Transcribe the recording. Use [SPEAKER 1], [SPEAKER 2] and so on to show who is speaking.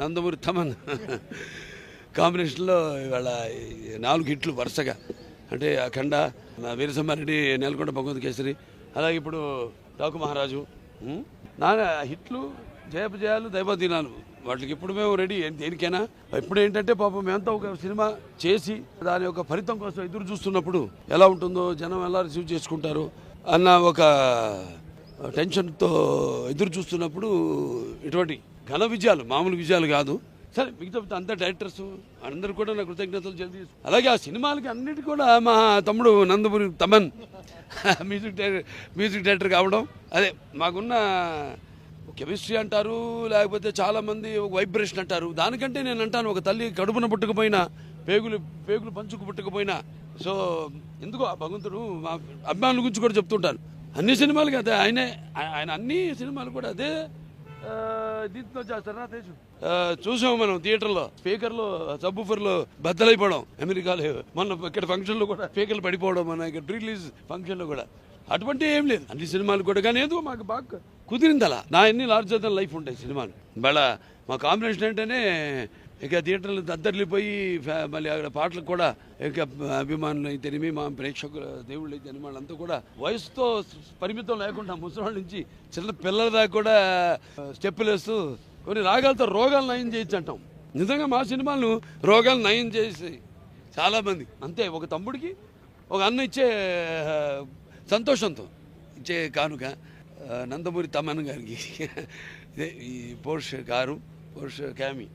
[SPEAKER 1] నందమూరి తమన్ కాంబినేషన్లో ఇవాళ నాలుగు హిట్లు వరుసగా. అంటే అఖండ వీరసింహారెడ్డి నెలకొండ భగవంత్ కేసరి అలాగే ఇప్పుడు డాకు మహారాజు ఉం? నాన్న హిట్లు జయపజయాలు దైవదీనాలు వాటికి ఇప్పుడు మేము రెడీ. దేనికైనా? ఇప్పుడు ఏంటంటే పాపం మేమంతా ఒక సినిమా చేసి దాని యొక్క ఫలితం కోసం ఎదురు చూస్తున్నప్పుడు ఎలా ఉంటుందో జనం ఎలా రిసీవ్ చేసుకుంటారు అన్న ఒక టెన్షన్తో ఎదురు చూస్తున్నప్పుడు ఇటువంటి ఘన విజయాలు మామూలు విజయాలు కాదు. సరే మిగతా అంతా డైరెక్టర్స్ అందరు కూడా నా కృతజ్ఞతలు తెలియజేసు అలాగే ఆ సినిమాలకి అన్నిటి కూడా మా తమ్ముడు Nandamuri Thaman music director music director కావడం. అదే మాకున్న కెమిస్ట్రీ అంటారు లేకపోతే చాలామంది వైబ్రేషన్ అంటారు. దానికంటే నేను అంటాను ఒక తల్లి కడుపున పుట్టకపోయినా పేగులు పేగులు పంచుకు పుట్టకపోయినా. సో ఎందుకో ఆ భగవంతుడు మా అభిమానుల గురించి కూడా చెప్తుంటాను అన్ని సినిమాలకి అదే ఆయనే ఆయన అన్ని సినిమాలు కూడా అదే దీంతో చేస్తారా తేజు? చూసాము మనం థియేటర్లో. స్పీకర్లో సబ్బుఫర్లో బద్దలైపోవడం. అమెరికాలో మొన్న ఇక్కడ ఫంక్షన్లో కూడా స్పీకర్లు పడిపోవడం మన ఇక్కడ రిలీజ్ ఫంక్షన్లో కూడా. అటువంటి ఏం లేదు. అన్ని సినిమాలు కూడా కానీ ఏదో మాకు బాగా కుదిరింది అలా నా ఎన్ని లార్జ్ లైఫ్ ఉంటాయి సినిమాలు. ఇవాళ మా కాంబినేషన్ అంటేనే ఇక థియేటర్లు దద్దరిల్లిపోయి మళ్ళీ అక్కడ పాటలకు కూడా ఇక అభిమానులు అయితేనేమి మా ప్రేక్షకులు దేవుళ్ళు అయితేనేమి వాళ్ళంతా కూడా వయసుతో పరిమితం లేకుండా ముసలి నుంచి చిన్న పిల్లల దాకా కూడా స్టెప్పులు వేస్తూ కొన్ని రాగాలతో రోగాలు నయం చేయొచ్చు అంటాం. నిజంగా మా సినిమాలను రోగాలు నయం చేసి చాలామంది. అంతే ఒక తమ్ముడికి ఒక అన్న ఇచ్చే సంతోషంతో ఇచ్చే కానుక నందమూరి తమన్ గారికి. ఇదే ఈ పోర్ష్ కారు పోర్ష్ క్యామి.